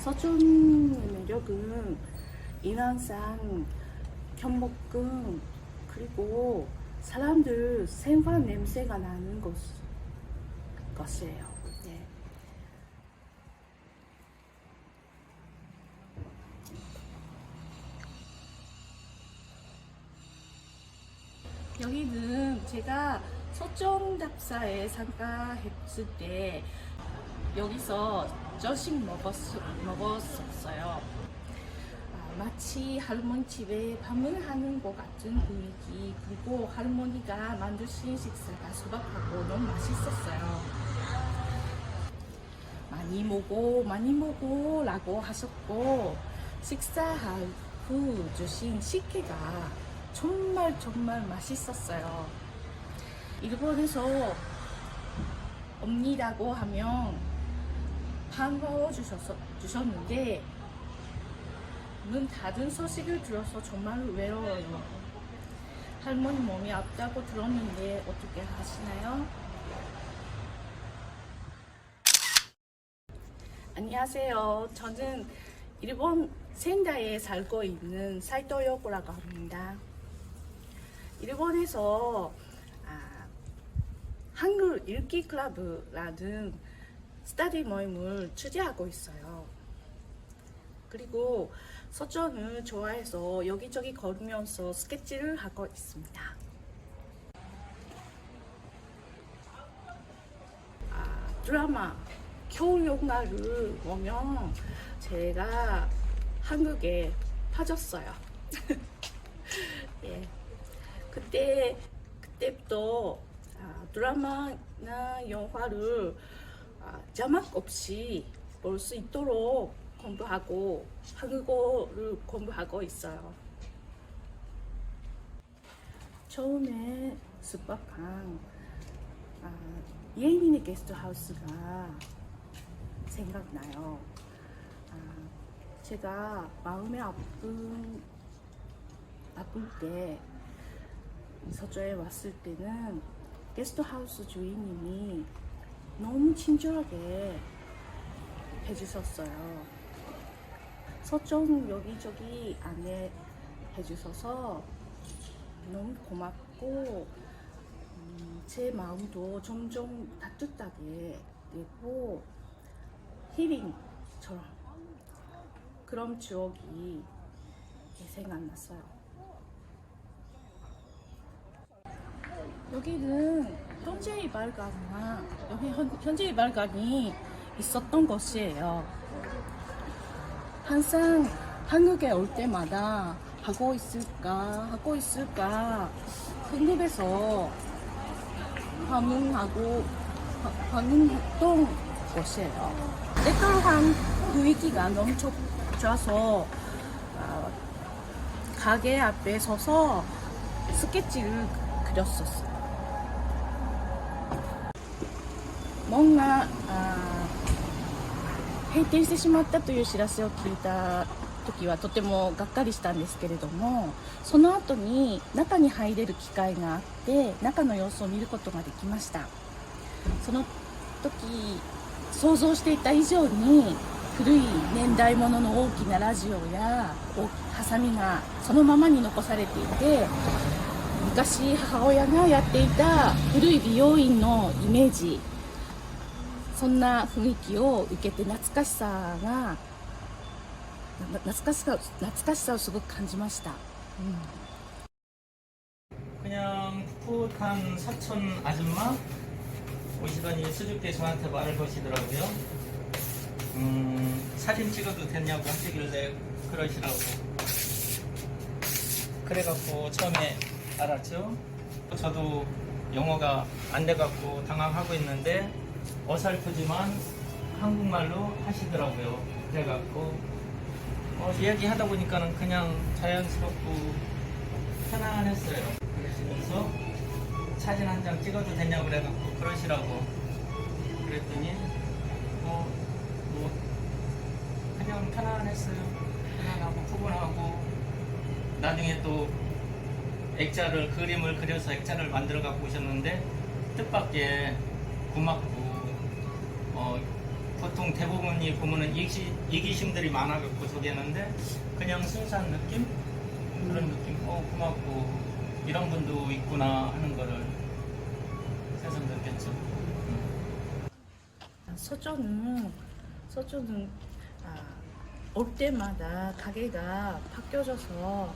서준의 매력은 인왕산, 견목금 그리고 사람들 생화 냄새가 나는 것, 것이에요. 네. 여기는 제가 서점 답사에参加했을 때 여기서 저식 먹었, 먹었었어요. 아, 마치 할머니 집에 방문하는 것 같은 분위기 그리고 할머니가 만드신 식사가 소박하고 너무 맛있었어요. 많이 먹어 많이 먹어 라고 하셨고 식사한 후 주신 식혜가 정말 정말 맛있었어요. 일본에서 옵니다고 하면 반가워 주셨는데 문 닫은 소식을 들어서 정말 외로워요. 할머니 몸이 아프다고 들었는데 어떻게 하시나요? 안녕하세요. 저는 일본 센다이에 살고 있는 사이토 요코라고 합니다. 일본에서 아, 한글 읽기 클럽라는 스터디 모임을 취재하고 있어요. 그리고 서점을 좋아해서 여기저기 걸으면서 스케치를 하고 있습니다. 아, 드라마 겨울 영화를 보면 제가 한국에 빠졌어요. 예. 그때 그때부터 아, 드라마나 영화를 아, 자막 없이 볼 수 있도록 공부하고 한국어를 공부하고 있어요. 처음에 숙박한 아, 예인이네 게스트하우스가 생각나요. 아, 제가 마음이 아픈 아플 때 서초에 왔을 때는 게스트하우스 주인님이 너무 친절하게 해주셨어요. 서점 여기저기 안내 해 주셔서 너무 고맙고 음, 제 마음도 점점 따뜻하게 되고 힐링처럼 그런 추억이 생각났어요. 여기는 현재 이발관이나 여기 현, 현재 이발관이 있었던 곳이에요. 항상 한국에 올 때마다 하고 있을까 하고 있을까 궁금해서 방문하고 바- 방문했던 곳이에요. 레토로한 분위기가 너무 좋, 좋아서 어, 가게 앞에 서서 스케치를 그렸었어요. 뭔가 아, 閉店してしまったという知らせを聞いた時はとてもがっかりしたんですけれどもその後に中に入れる機会があって中の様子を見ることができました。その時想像していた以上に古い年代物のの大きなラジオやハサミがそのままに残されていて昔母親がやっていた古い美容院のイメージそんな雰囲気を受けて懐かしさがな懐かしさ懐かしさをすごく感じました、 그냥 풋풋한 사촌 아줌마 오시더니 수줍게 저한테 말을 거시더라고요. 음, 사진 찍어도 되냐고 하시길래 그러시라고. 그래갖고 처음에 알았죠. 저도 영어가 안 돼갖고 당황하고 있는데 어설프지만 한국말로 하시더라고요. 그래갖고 어, 이야기하다 보니까는 그냥 자연스럽고 편안했어요. 그러시면서 사진 한 장 찍어도 되냐고 그래갖고 그러시라고 그랬더니 뭐, 뭐 그냥 편안했어요. 편안하고 푸근하고 나중에 또 액자를 그림을 그려서 액자를 만들어 갖고 오셨는데 뜻밖의 고맙고 어, 보통 대부분이 보면은 이기, 이기심들이 많아갖고 저기 했는데 그냥 순수한 느낌 그런 느낌 어 고맙고 이런 분도 있구나 하는 거를 새삼 느꼈죠. 서초는 서초는 아, 올 때마다 가게가 바뀌어져서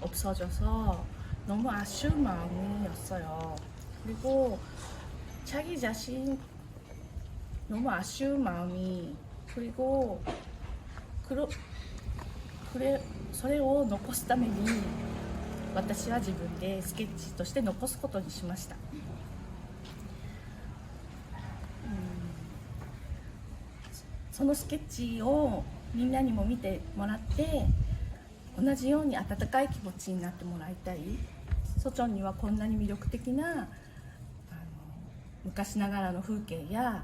없어져서 너무 아쉬운 마음이었어요. 그리고 자기 자신 너무 아쉬운 마음이 그리고 그러, 그래 それを残すために私は自分でスケッチとして残すことにしました。そのスケッチをみんなにも見てもらって同じように温かい気持ちになってもらいたいソチョンにはこんなに魅力的なあの昔ながらの風景や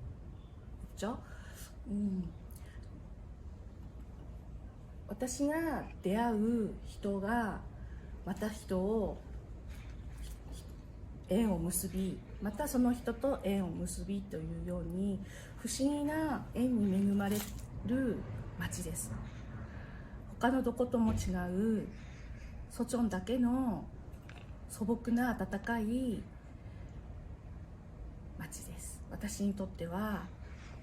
うん、私が出会う人がまた人を縁を結びまたその人と縁を結びというように不思議な縁に恵まれる町です。他のどことも違うソチョンだけの素朴な温かい町です。私にとっては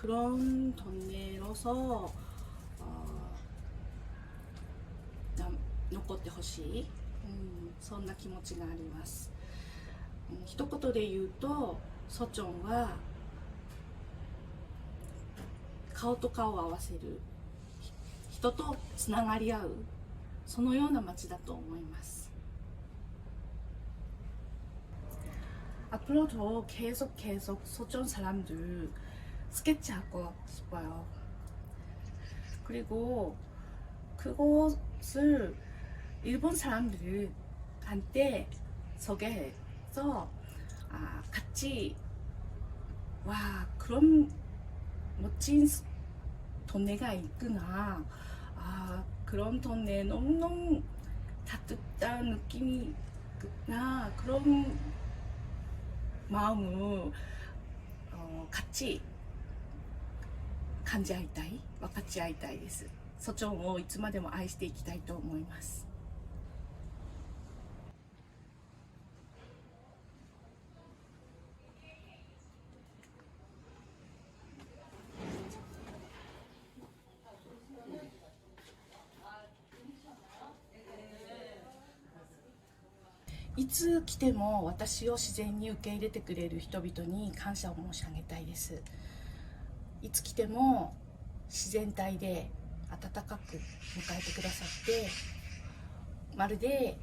그런 동네로서 어, 남- 残ってほしい、うん、そんな気持ちがあります、うん、一言で言うとソチョンは顔と顔を合わせるひ人とつながり合うそのような街だと思います 앞으로도 계속 계속 소촌 사람들 스케치 하고 싶어요 그리고 그곳을 일본 사람들한테 소개해서 아, 같이 와 그런 멋진 스- 동네가 있구나. 아, 그런 동네 너무너무 따뜻한 느낌이 있구나. 그런 마음을 어, 같이 感じ合いたい？分かち合いたいです。ソチョンをいつまでも愛していきたいと思います。いつ来ても私を自然に受け入れてくれる人々に感謝を申し上げたいです。いつ来ても自然体で温かく迎えてくださってまるで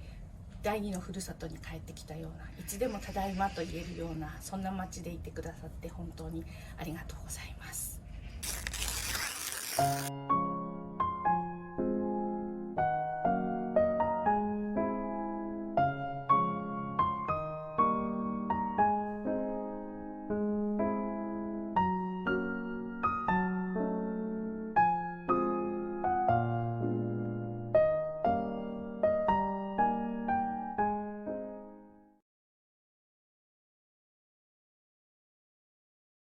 第二のふるさとに帰ってきたようないつでもただいまと言えるようなそんな町でいてくださって本当にありがとうございます。